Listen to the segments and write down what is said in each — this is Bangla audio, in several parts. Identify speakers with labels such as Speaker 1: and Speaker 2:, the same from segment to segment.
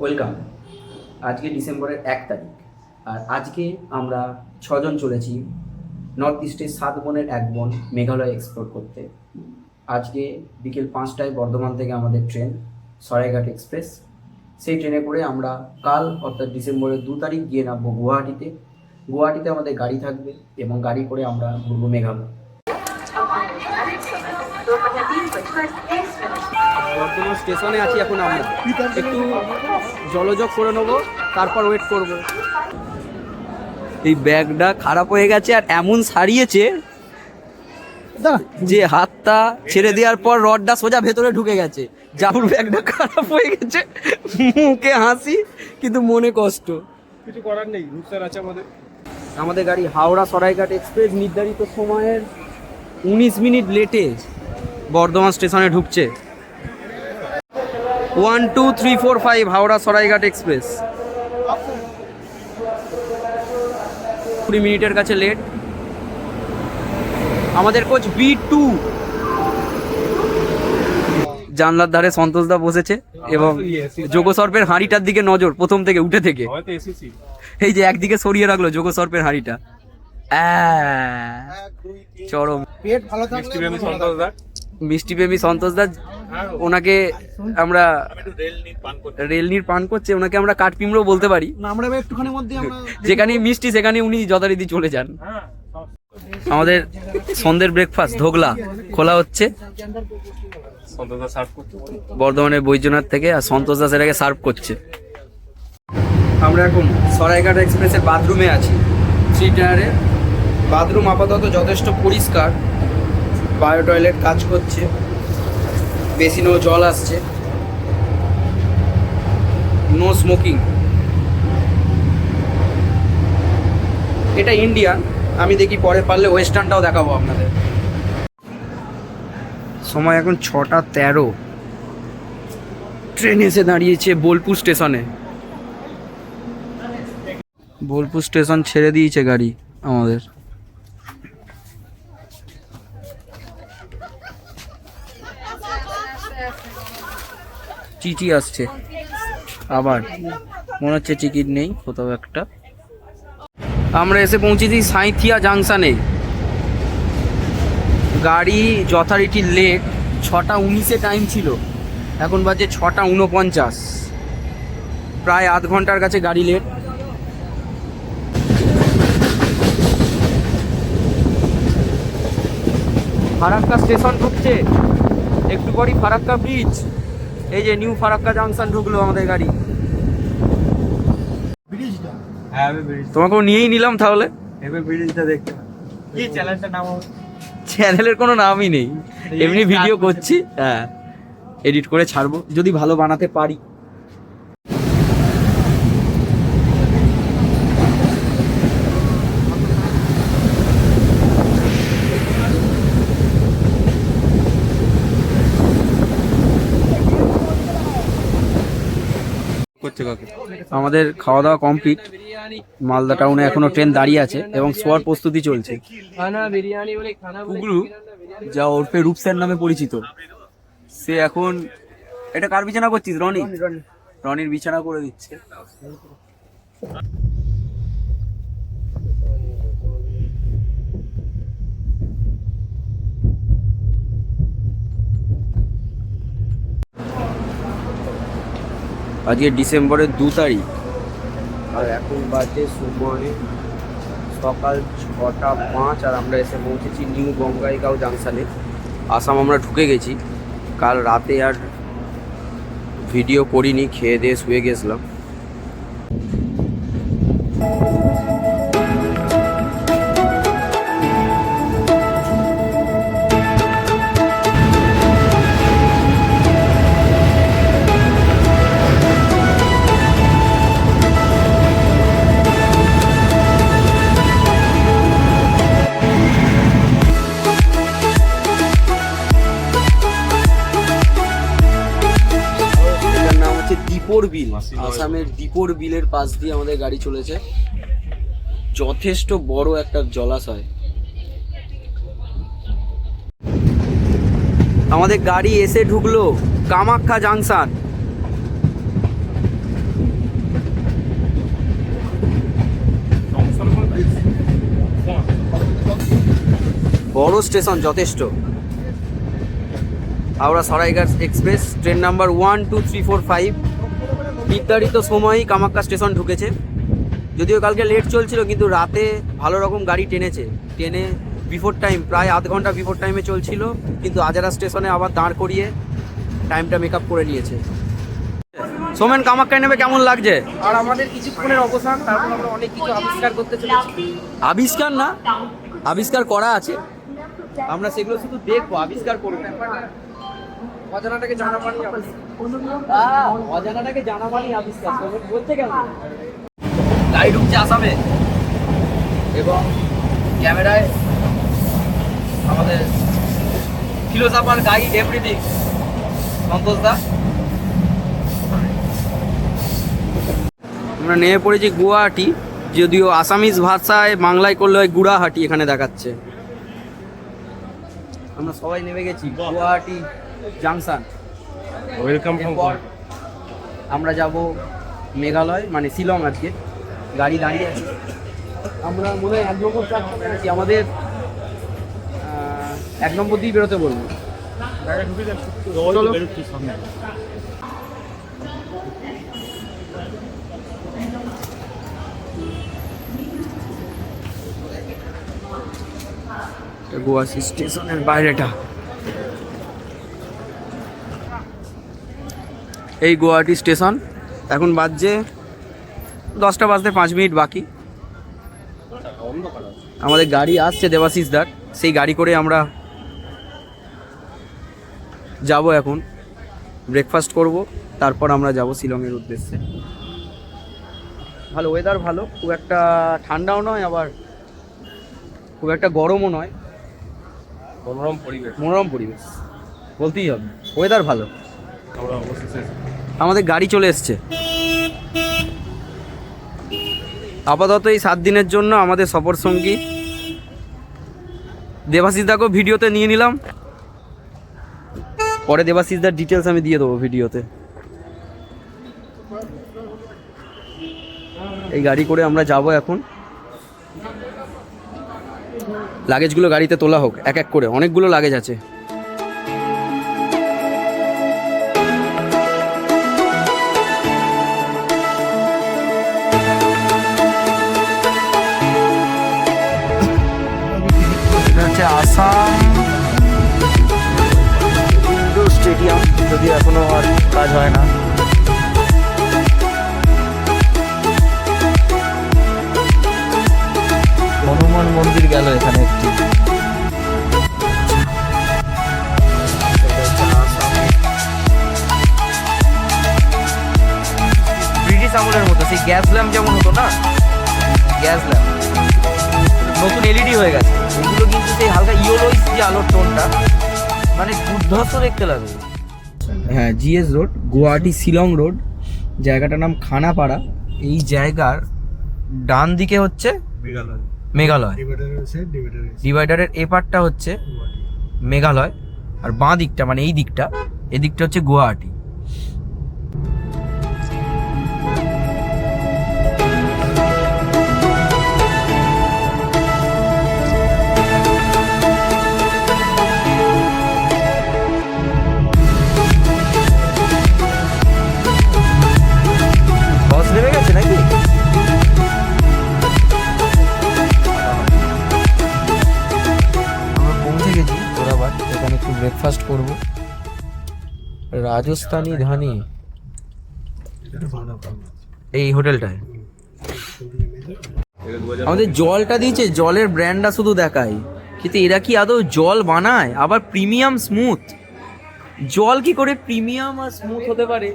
Speaker 1: ওয়েলকাম। আজকে ডিসেম্বরের এক তারিখ। আর আজকে আমরা ছজন চলেছি নর্থ ইস্টের সাত বনের এক বন মেঘালয় এক্সপ্লোর করতে। আজকে বিকেল পাঁচটায় বর্ধমান থেকে আমাদের ট্রেন, সরাইঘাট এক্সপ্রেস সেই ট্রেনে করে আমরা কাল, অর্থাৎ ডিসেম্বরের দু তারিখ গিয়ে নামবো গুয়াহাটিতে। গুয়াহাটিতে আমাদের গাড়ি থাকবে এবং গাড়ি করে আমরা ঘুরবো মেঘালয়। বর্ধমান স্টেশনে আছি এখন আমরা। একটু জলযোগ করে নেব তারপর ওয়েট করব। এই ব্যাগটা খারাপ হয়ে গেছে আর এমন সারিয়েছে যে হাতটা ছেড়ে দেওয়ার পর রডটা সোজা ভেতরে ঢুকে গেছে। জামুর ব্যাগটা খারাপ হয়ে গেছে মুখে হাসি কিন্তু মনে কষ্ট।
Speaker 2: কিছু করার নেই রুকসার আছে আমাদের।
Speaker 1: আমাদের গাড়ি হাওড়া সরাইঘাট এক্সপ্রেস নির্ধারিত সময়ের উনিশ মিনিট লেটে বর্ধমান স্টেশনে ঢুকছে। One two three four five Howrah Saraighat express. কুড়ি মিনিটের কাছে লেট আমাদের কোচ বি টু জানলার ধারে সন্তোষদা বসেছে এবং যোগসর্পের হাঁড়িটার দিকে নজর প্রথম থেকে উঠে থেকে। এই যে একদিকে সরিয়ে রাখল যোগসর্পের হাঁড়িটা। চরম।
Speaker 3: পেট ভালো
Speaker 2: মিষ্টি প্রেমী সন্তোষ দা।
Speaker 1: মিষ্টি প্রেমী সন্তোষ দা ওনাকে আমরা রেলনির পান করছে ওনাকে আমরা কাঠপিমড়ো বলতে পারি।
Speaker 3: আমরা এবার মধ্যে
Speaker 1: যেখানে মিষ্টি সেখানে উনি যথারীতি চলে যান। আমাদের সন্ধ্যের ব্রেকফাস্ট ধোগলা খোলা হচ্ছে। বর্ধমানের বৈদ্যনাথ থেকে আর সন্তোষ দাস এটাকে সার্ভ করছে। আমরা এখন সরাইঘাট এক্সপ্রেসের বাথরুমে আছি। থ্রি টায়ারে বাথরুম আপাতত যথেষ্ট পরিষ্কার। বায়ো টয়লেট কাজ করছে। বেসিনেও জল আসছে। নো স্মোকিং এটা ইন্ডিয়ান আমি দেখি পরে পারলে ওয়েস্টার্নটাও দেখাবো আপনাদের। সময় এখন ছটা তেরো। ট্রেন এসে দাঁড়িয়েছে বোলপুর স্টেশনে। বোলপুর স্টেশন ছেড়ে দিয়েছে গাড়ি আমাদের। চিঠি আসছে। আবার, মনে হচ্ছে টিকিট নেই, কোথাও একটা। আমরা এসে পৌঁছেছি সাঁইথিয়া জাংশনে। গাড়ি যথারীতি লেট ছটা উনিশে টাইম ছিল। এখন বাজে ছটা উনপঞ্চাশ। প্রায় আধ ঘণ্টার কাছে গাড়ি লেট ফারাক্কা স্টেশন ঢুকছে। একটু পরই ফারাক্কা ব্রিজ এই যে নিউ ফারাক্কা জাংশন ঢুকলো আমাদের গাড়ি।
Speaker 3: তোমাকে
Speaker 2: হ্যাঁ
Speaker 1: তোমাকেও নিয়েই নিলাম তাহলে।
Speaker 2: এবার ব্রিজটা দেখতে কি চ্যানেলটা নাম
Speaker 1: চ্যানেলের কোনো নামই নেই। এমনি ভিডিও করছি হ্যাঁ। এডিট করে ছাড়বো যদি ভালো বানাতে পারি।
Speaker 2: কাকে
Speaker 1: আমাদের খাওয়া দাওয়া কমপ্লিট মালদা টাউনে এখনও ট্রেন দাঁড়িয়ে আছে এবং সোয়ার প্রস্তুতি চলছে। যা ওরফে রূপসেন নামে পরিচিত। সে এখন এটা কার বিছানা করছিস রনি। রনির বিছানা করে দিচ্ছে। আজকে ডিসেম্বরের দু তারিখ। আর এখন বাজে সময় সকাল ছটা পাঁচ আর আমরা এসে পৌঁছেছি নিউ বঙ্গাইগাঁও জাংশানে। আসাম আমরা ঢুকে গেছি। কাল রাতে আর ভিডিও করিনি, খেয়ে দিয়ে শুয়ে গেছিলাম। পাশ দিয়ে আমাদের গাড়ি চলেছে। যথেষ্ট বড় একটা জলাশয়। আমাদের গাড়ি এসে ঢুকলো কামাখ্যা জাংশন। বড় স্টেশন যথেষ্ট। Howrah Saraighat express, train number one two three four five নির্ধারিত সময়ই কামাক্কা স্টেশন ঢুকেছে। যদিও কালকে লেট চলছিল কিন্তু রাতে ভালো রকম গাড়ি টেনেছে। টেনে বিফোর টাইম প্রায় আধ ঘণ্টা বিফোর টাইমে চলছিল কিন্তু আজারা স্টেশনে আবার দাঁড় করিয়ে টাইমটা মেক করে নিয়েছে। সোমেন কামাক্কায় নেবে কেমন লাগছে?
Speaker 3: আর আমাদের কিছুক্ষণের অবসান তারপর আমরা অনেক কিছু আবিষ্কার করতে চলেছি।
Speaker 1: আবিষ্কার না? আবিষ্কার করা আছে। আমরা সেগুলো শুধু দেখব আবিষ্কার করব।
Speaker 3: অজানাটাকে জানা পানি
Speaker 1: অজানাটাকে জানা মানি আবিষ্কার। সোমেন বলতে কেন গাড়ি ঢুকছে আসামে এবং ক্যামেরায় আমাদের philosopher guide everything Santosh da. আমরা নেমে পড়েছি গুয়াহাটি যদিও আসামিজ ভাষায় বাংলায় করলে হয় গুড়াহাটি এখানে দেখাচ্ছে। আমরা সবাই নেমে গেছি গুয়াহাটি জাংশন
Speaker 2: ওয়েলকাম
Speaker 1: এরপর আমরা যাব মেঘালয় মানে শিলং আজকে। গাড়ি দাঁড়িয়ে আছে। আমরা মনে হয় এক নম্বর প্ল্যাটফর্মে আছি আমাদের এক নম্বর দিয়ে বেরোতে বলব। গুয়াহাটি স্টেশনের বাইরেটা। এই গুয়াহাটি স্টেশন। এখন বাজছে দশটা বাজতে পাঁচ মিনিট বাকি। আমাদের গাড়ি আসছে দেবাশিস দার। সেই গাড়ি করে আমরা যাব এখন। ব্রেকফাস্ট করব তারপর আমরা যাব শিলংয়ের উদ্দেশ্যে। ভালো ওয়েদার ভালো খুব একটা ঠান্ডাও নয় আবার খুব একটা গরমও নয়।
Speaker 2: মনোরম পরিবেশ।
Speaker 1: মনোরম পরিবেশ। বলতেই হবে ওয়েদার ভালো। আমাদের গাড়ি চলে এসছে। আপাতত এই সাত দিনের জন্য আমাদের সফর সঙ্গী দেবাশিসদাকেও ভিডিওতে নিয়ে নিলাম। পরে দেবাশিসদার ডিটেলস আমি দিয়ে দেবো ভিডিওতে। এই গাড়ি করে আমরা যাব এখন। লাগেজগুলো গাড়িতে তোলা হোক, এক এক করে। অনেকগুলো লাগেজ আছে। যদি এখনও আর কাজ হয় না। হনুমান মন্দির গেল এখানে একটি। ব্রিটিশ আমলের মতো, সেই গ্যাস ল্যাম্প যেমন হতো না গ্যাস ল্যাম্প নতুন এলইডি হয়ে গেছে। এগুলো কিন্তু সেই হালকা ইয়েলোইস যে আলোর টোনটা মানে দুর্ধর্ষ দেখতে লাগে হ্যাঁ GS road Guwahati Shillong road জায়গাটার নাম খানাপাড়া। এই জায়গার ডান দিকে হচ্ছে মেঘালয়। ডিভাইডারের এ পার্টটা হচ্ছে মেঘালয়। আর বাঁ দিকটা মানে এই দিকটা এদিকটা হচ্ছে গুয়াহাটি। ব্রেকফাস্ট করব। রাজস্থানি ধানি। এই হোটেলটায়। আমাদের জলটা দিয়েছে জলের ব্র্যান্ডটা শুধু দেখায় কিন্তু এরা কি আদৌ জল বানায়? আবার প্রিমিয়াম স্মুথ জল কি করে প্রিমিয়াম আর স্মুথ হতে পারে?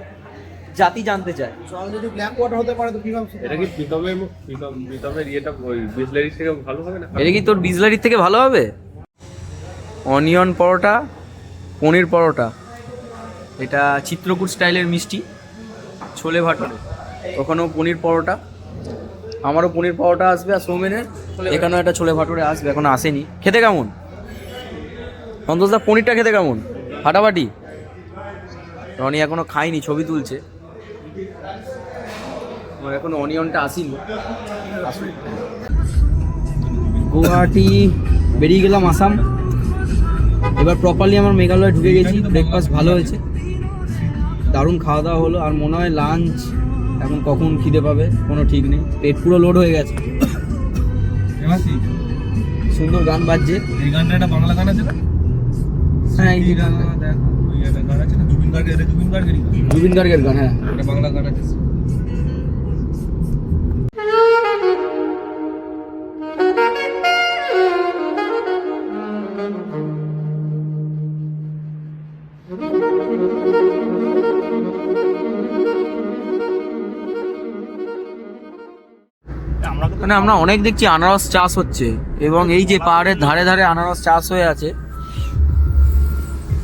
Speaker 1: জাতি জানতে চায়।
Speaker 3: জল যদি ব্ল্যাক ওয়াটার হতে পারে তো কি ভাবছ?
Speaker 2: এটা কি প্রীতমের প্রীতম প্রীতমের ইয়েটা ওই বিসলারি থেকে ভালো হবে না?
Speaker 1: এটা কি তোর বিজলারির থেকে ভালো হবে? অনিয়ন পরোটা পনির পরোটা। এটা চিত্রকূট স্টাইলের মিষ্টি ছোলে ভাটুরে। ওখানেও পনির পরোটা। আমারও পনির পরোটা আসবে আর সৌমেনের। এখানেও একটা ছোলে ভাটুরে আসবে এখনও আসেনি। খেতে কেমন? সন্তোষদা পনিরটা খেতে কেমন? ফাটাফাটি? রনি এখনও খায়নি ছবি তুলছে। আমার এখনও অনিয়নটা আসেনি। গুয়াহাটি বেরিয়ে গেলাম আসাম। এবার প্রপারলি আমার মেঘালয় ঢুকে গেছি ব্রেকফাস্ট ভালো হয়েছে। দারুণ খাওয়া দাওয়া হলো আর মনে হয় লাঞ্চ এখন কখন খিদে পাবে কোনো ঠিক নেই। পেট পুরো লোড হয়ে গেছে। সুন্দর গান বাজছে।
Speaker 2: এই গানটা একটা বাংলা গান আছে না?
Speaker 1: হ্যাঁ এই
Speaker 2: গান জুবিন গার্গের জুবিন
Speaker 1: গার্গের গান হ্যাঁ।
Speaker 2: বাংলা গান আছে।
Speaker 1: মানে আমরা অনেক দেখছি আনারস চাষ হচ্ছে এবং এই যে পাহাড়ের ধারে ধারে আনারস চাষ হয়ে আছে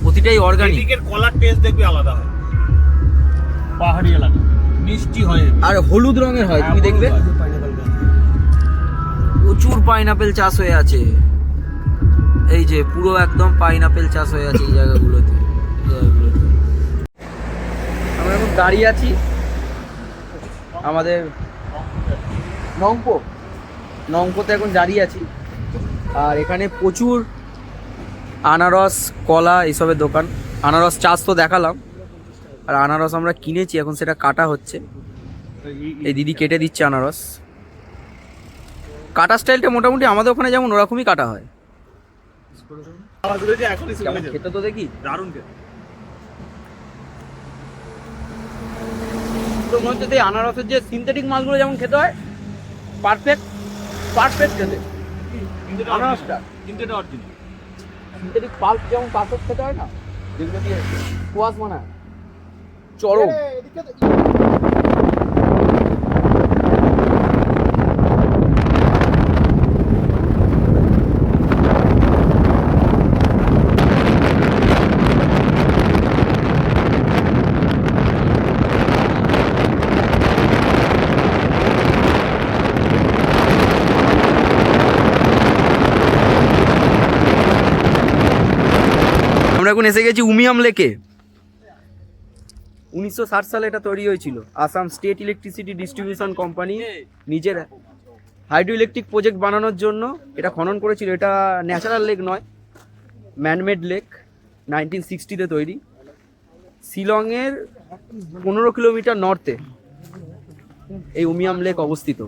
Speaker 1: প্রতিটাই অর্গানিক
Speaker 2: এদিকের কলার টেস্ট দেখবি আলাদা হয়। পাহাড়ি এলাকা। মিষ্টি হয়।
Speaker 1: আর হলুদ রঙের হয় তুমি দেখবে? প্রচুর পাইনাপেল চাষ হয়ে আছে। এই যে পুরো একদম পাইনাপেল চাষ হয়ে আছে এই জায়গাগুলোতে। এই জায়গাগুলোতে। আমরা এখন দাঁড়িয়ে আছি আমাদের নংপো। নংপোতে এখন দাঁড়িয়ে আছি। আর এখানে প্রচুর আনারস কলা এইসবের দোকান। আনারস চাষ তো দেখালাম। আর আনারস আমরা কিনেছি এখন সেটা কাটা হচ্ছে। এই দিদি কেটে দিচ্ছে আনারস। কাটা স্টাইলটা মোটামুটি আমাদের ওখানে যেমন ওরকমই কাটা হয়। খেতে তো দেখি?
Speaker 2: দারুণ
Speaker 1: আনারসের যে সিনথেটিক মাছগুলো যেমন খেতে হয় পারফেক্ট পারফেক্ট খেতে আনারসটা।
Speaker 2: কিন্তু এটা অরিজিনাল
Speaker 1: সিনথেটিক পাল্প যেমন পারফেক্ট খেতে হয় না যেগুলো দিয়ে কোয়াশ বানায়। চরম। এখন এসে গেছি উমিয়াম লেকে উনিশশো ষাট সালে এটা তৈরি হয়েছিল। Assam state electricity distribution company নিজের হাইড্রো ইলেকট্রিক প্রজেক্ট বানানোর জন্য এটা খনন করেছিল। এটা ন্যাচারাল লেক নয় ম্যানমেড লেক নাইনটিন সিক্সটিতে তৈরি। শিলংয়ের পনেরো কিলোমিটার নর্থে এই উমিয়াম লেক অবস্থিত।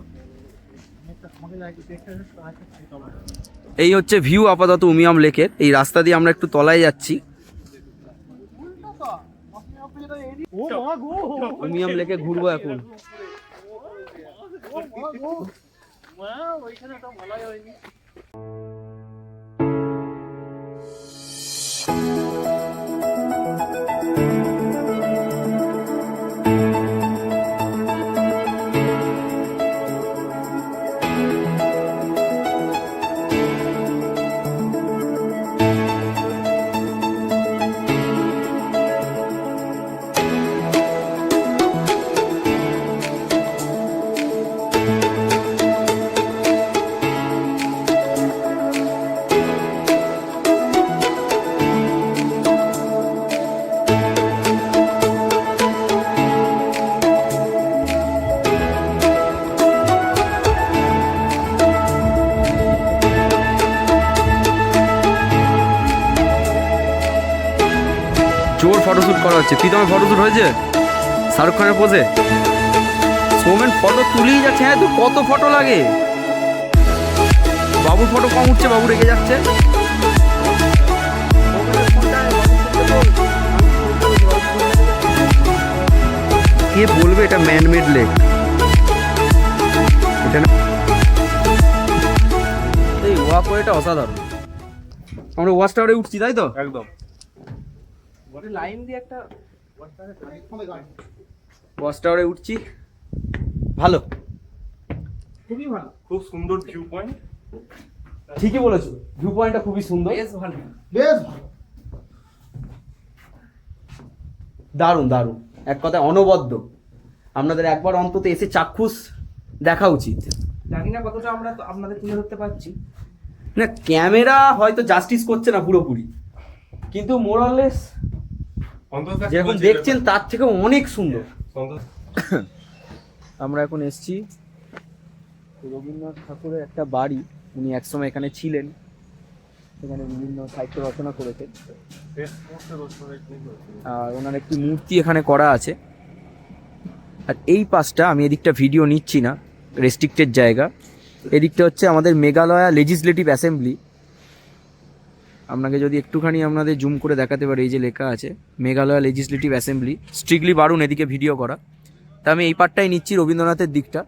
Speaker 1: এই হচ্ছে ভিউ আপাতত উমিয়াম লেকের এই রাস্তা দিয়ে আমরা একটু তলায় যাচ্ছি। উমিয়াম লেকে ঘুরবো এখন। জোর ফটোশ্যুট করা হচ্ছে। প্রীতমের ফটোশ্যুট হয়েছে? শাহরুখ খানের পোজে সৌমেন ফটো তুলেই যাচ্ছে। হ্যাঁ তো কত ফটো লাগে? বাবুর ফটো কম উঠছে, বাবু রেগে যাচ্ছে। কে বলবে এটা ম্যানমেড লেক এটা অসাধারণ। আমরা ওয়াচ টাওয়ারে উঠছি, তাই তো?
Speaker 2: একদম।
Speaker 1: লাইন দিয়ে একটা ওয়াচ টাওয়ারে উঠছি। ভালো।
Speaker 2: খুবই ভালো। খুব সুন্দর ভিউ পয়েন্ট
Speaker 1: ঠিকই বলেছ। ভিউ পয়েন্টটা খুবই সুন্দর।
Speaker 4: বেশ ভালো। বেশ ভালো।
Speaker 1: দারুণ দারুণ। এক কথায় অনবদ্য। আপনাদের একবার অন্তত এসে চাক্ষুষ দেখা উচিত।
Speaker 4: জানি না কতটা আমরা তো আপনাদের তুলে ধরতে পারছি।
Speaker 1: না ক্যামেরা হয়তো জাস্টিস করছে না পুরোপুরি। কিন্তু মোরালেস যেরকম দেখছেন তার থেকে অনেক সুন্দর। আমরা এখন এসছি রবীন্দ্রনাথ ঠাকুরের একটা বাড়ি। উনি একসময় এখানে ছিলেন। এখানে বিভিন্ন সাহিত্য রচনা করেছেন। আর ওনার একটি মূর্তি এখানে করা আছে। আর এই পাশটা আমি এদিকটা ভিডিও নিচ্ছি না। রেস্ট্রিক্টেড জায়গা। এদিকটা হচ্ছে আমাদের মেঘালয়া লেজিসলেটিভ অ্যাসেম্বলি আপনাকে যদি একটুখানি আপনাদের জুম করে দেখাতে পারি, এই যে লেখা আছে, মেঘালয় লেজিসলেটিভ অ্যাসেম্বলি স্ট্রিক্টলি বারুন এদিকে ভিডিও করা। তা আমি এই পার্টটাই নিচ্ছি রবীন্দ্রনাথের দিকটা।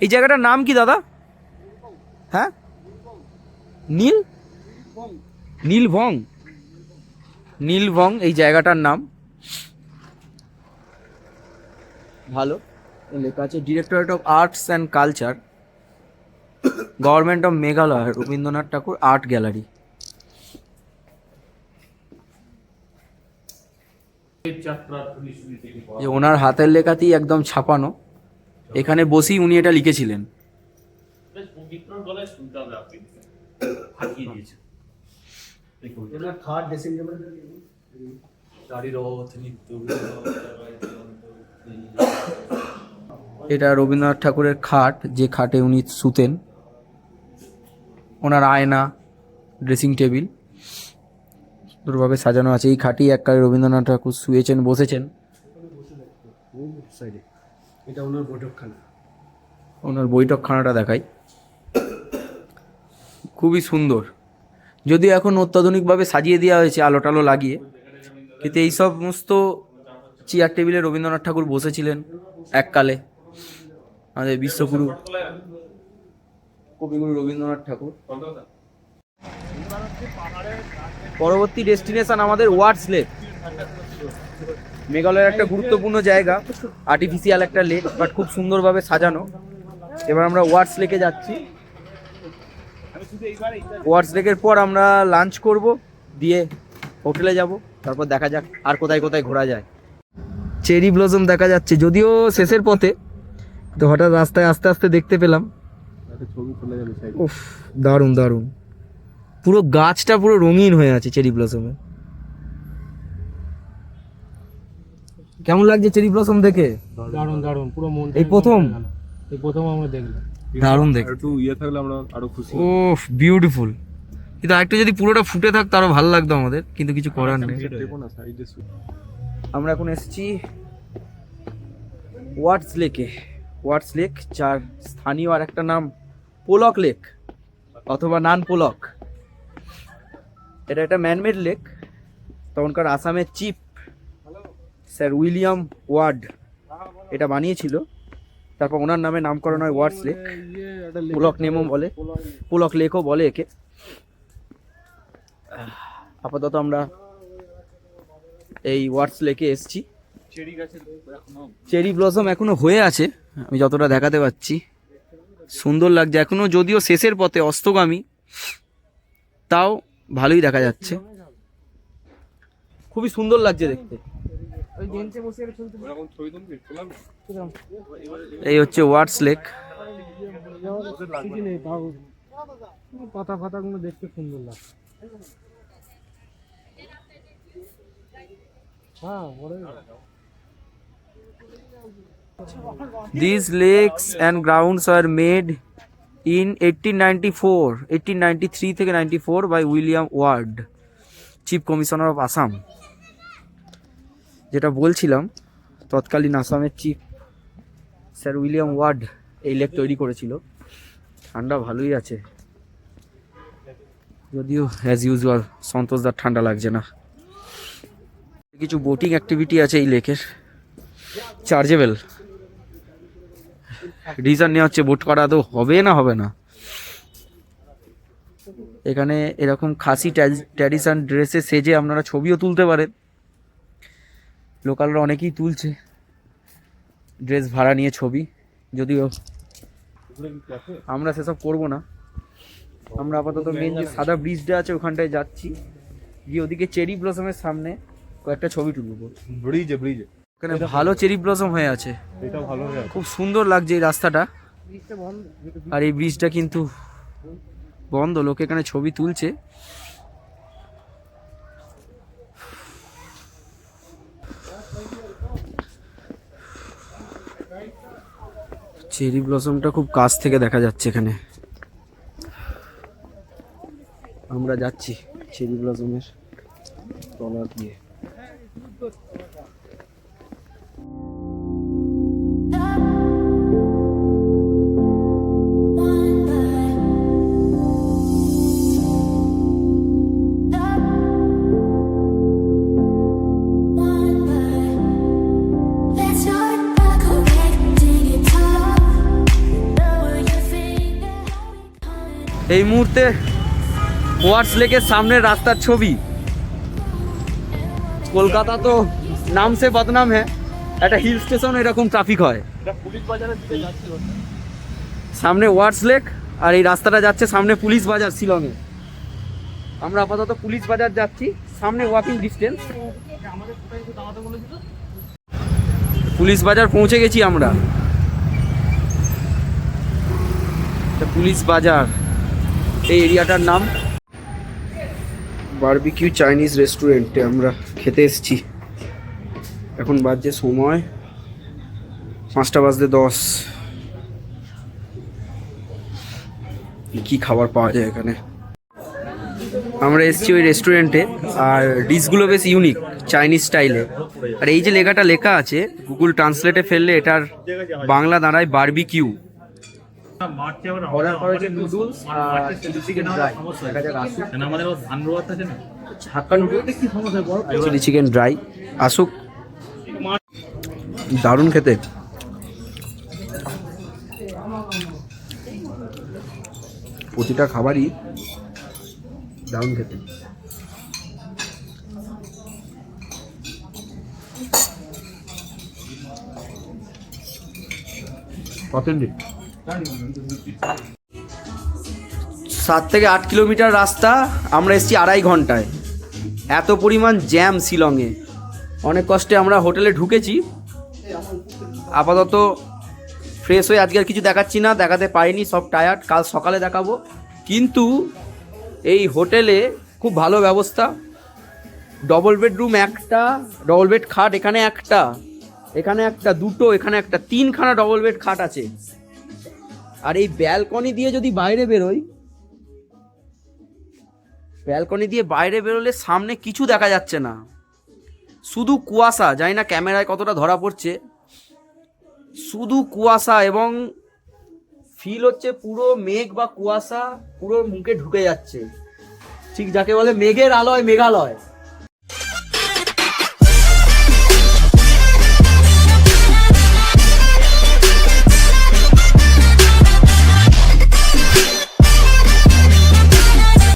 Speaker 1: এই জায়গাটার নাম কি দাদা? হ্যাঁ? নীল? নীলভং নীলভং এই জায়গাটার নাম। ভালো। লেখা আছে directorate of arts and culture government of Meghalaya Rabindranath Thakur art gallery যে ওনার হাতের লেখাতেই একদম ছাপানো। এখানে বসেই উনি এটা লিখেছিলেন। এটা রবীন্দ্রনাথ ঠাকুরের খাট যে খাটে উনি শুতেন। ওনার আয়না ড্রেসিং টেবিল সুন্দরভাবে সাজানো আছে। এই খাটেই এককালে রবীন্দ্রনাথ ঠাকুর শুয়েছেন বসেছেন।
Speaker 4: এটা ওনার বৈঠকখানা।
Speaker 1: ওনার বৈঠকখানাটা দেখাই। খুবই সুন্দর। যদিও এখন অত্যাধুনিকভাবে সাজিয়ে দেওয়া হয়েছে আলো টালো লাগিয়ে। কিন্তু এই সমস্ত চেয়ার টেবিলে রবীন্দ্রনাথ ঠাকুর বসেছিলেন এককালে। আমাদের বিশ্বগুরু। কবিগুরু রবীন্দ্রনাথ ঠাকুর। পরবর্তী ডেস্টিনেশন আমাদের ওয়ার্ডস লেক। মেঘালয়ের একটা গুরুত্বপূর্ণ জায়গা আর্টিফিশিয়াল একটা লেক বাট খুব সুন্দরভাবে সাজানো। এবার আমরা ওয়ার্ডস লেকে যাচ্ছি। ওয়ার্ডস লেকের পর আমরা লাঞ্চ করব দিয়ে হোটেলে যাব তারপর দেখা যাক আর কোথায় কোথায় ঘোরা যায়। চেরি ব্লসম দেখা যাচ্ছে যদিও শেষের পথে তো হঠাৎ রাস্তায় আস্তে আস্তে দেখতে পেলাম। উফ দারুণ দারুণ। পুরো গাছটা পুরো রঙিন হয়ে আছে চেরি ব্লসমে। কেমন লাগছে চেরি ব্লসম দেখে?
Speaker 3: দারুণ দারুণ পুরো মন
Speaker 1: এই প্রথম?
Speaker 3: এই প্রথম আমরা দেখলাম।
Speaker 1: দারুণ দেখ
Speaker 2: একটু ইয়ে থাকলে আমরা আরও খুশি
Speaker 1: ও বিউটিফুল কিন্তু আরেকটু যদি পুরোটা ফুটে থাকতো আরও ভালো লাগতো আমাদের কিন্তু কিছু করার নেই। আমরা এখন এসেছি ওয়াটস লেকে। ওয়াটস লেক যার স্থানীয় আর একটা নাম পোলক লেক অথবা নান পোলক। এটা একটা ম্যানমেড লেক তখনকার আসামের চিফ স্যার উইলিয়াম ওয়ার্ড এটা বানিয়েছিল। তারপর ওনার নামে নামকরণ হয় ওয়ার্ডস লেক পুলক নেমও বলে। পুলক লেকও বলে একে। আপাতত আমরা এই ওয়ার্ডস লেকে এসছি। চেরি ব্লসম এখনও হয়ে আছে। আমি যতটা দেখাতে পাচ্ছি সুন্দর লাগছে। এখনও যদিও শেষের পথে অস্তগামী তাও ভালোই দেখা যাচ্ছে। খুবই সুন্দর লাগছে দেখতে। এই হচ্ছে ওয়ার্ডস লেক।
Speaker 3: পাতা ফাতাগুলো দেখতে সুন্দর লাগে হ্যাঁ
Speaker 1: These lakes and grounds are made in 1894, 1893 থেকে 94 by William Ward, chief commissioner of Assam যেটা বলছিলাম তৎকালীন আসামের চিফ স্যার উইলিয়াম ওয়ার্ড এই লেক তৈরি করেছিল। ঠান্ডা ভালোই আছে। যদিও অ্যাজ ইউজুয়াল সন্তোষদার ঠান্ডা লাগছে না। কিছু বোটিং অ্যাক্টিভিটি আছে এই লেকের চার্জেবল রিজন নেওয়া হচ্ছে বোট করা তো হবে না হবে না। এখানে এরকম খাসি ট্র্যাডিশন ড্রেসে সেজে আপনারা ছবিও তুলতে পারেন। লোকালরা অনেকেই তুলছে। ড্রেস ভাড়া নিয়ে ছবি। যদিও আমরা সেসব করব না। আমরা আপাতত মেন যে সাদা ব্রিজটা আছে ওখানটায় যাচ্ছি। গিয়ে ওদিকে চেরি ব্লসমের সামনে কয়েকটা ছবি তুলবো।
Speaker 2: ব্রিজে ব্রিজে
Speaker 1: ওখানে ভালো চেরি ব্লসম হয়ে আছে।
Speaker 2: এটা ভালো হয়ে আছে।
Speaker 1: খুব সুন্দর লাগছে এই রাস্তাটা। আর এই ব্রিজটা কিন্তু বন্ধ লোক এখানে ছবি তুলছে। চেরি ব্লসমটা খুব কাছ থেকে দেখা যাচ্ছে এখানে। আমরা যাচ্ছি চেরি ব্লসমের তলা দিয়ে এই মুহূর্তে ওয়ার্স লেকের সামনের রাস্তার ছবি। কলকাতা তো নাম সে বদনাম হ্যাঁ একটা হিল স্টেশন এরকম ট্রাফিক হয়। সামনে ওয়ার্ডস লেক আর এই রাস্তাটা যাচ্ছে সামনে পুলিশ বাজার শিলংয়ে। আমরা আপাতত পুলিশ বাজার যাচ্ছি, সামনে ওয়াকিং ডিস্টেন্স পুলিশ বাজার পৌঁছে গেছি আমরা। পুলিশ বাজার। এই এরিয়াটার নাম? বারবিকিউ চাইনিজ রেস্টুরেন্টে আমরা খেতে এসেছি। এখন বাজছে সময় পাঁচটা বাজতে দশ। কি খাবার পাওয়া যায় এখানে? আমরা এসেছি ওই রেস্টুরেন্টে, আর ডিশগুলো বেশ ইউনিক চাইনিজ স্টাইলে আর এই যে লেখাটা লেখা আছে গুগল ট্রান্সলেটে ফেললে এটার বাংলা দাঁড়ায় বারবিকিউ। অর্ডার নুডলস আর চিলি চিকেন ড্রাই দেখা যাক আসুক।
Speaker 2: আমাদের ধান না?
Speaker 1: নুডলস কি সমস্যা? চিলি চিকেন ড্রাই আসুক। দারুণ খেতে। প্রতিটা খাবারই দারুণ খেতে। অথেন্টিক সাত থেকে আট কিলোমিটার রাস্তা, আমরা এসেছি আড়াই ঘন্টায়। এত পরিমাণ জ্যাম শিলংয়ে। অনেক কষ্টে আমরা হোটেলে ঢুকেছি। আপাতত ফ্রেশ হয়ে আজকে আর কিছু দেখাচ্ছি না, দেখাতে পারিনি, সব টায়ার্ড কাল সকালে দেখাবো। কিন্তু এই হোটেলে খুব ভালো ব্যবস্থা। ডবল বেডরুম একটা ডবল বেড খাট এখানে একটা এখানে একটা দুটো, এখানে একটা তিনখানা ডবল বেড খাট আছে। আর এই ব্যালকনি দিয়ে যদি বাইরে বেরোই, ব্যালকনি দিয়ে বাইরে বেরোলে সামনে কিছু দেখা যাচ্ছে না। শুধু কুয়াশা, জানি না ক্যামেরায় কতটা ধরা পড়ছে। শুধু কুয়াশা এবং ফিল হচ্ছে পুরো মেঘ বা কুয়াশা পুরো মুখে ঢুকে যাচ্ছে। ঠিক যাকে বলে মেঘের আলোয় মেঘালয়।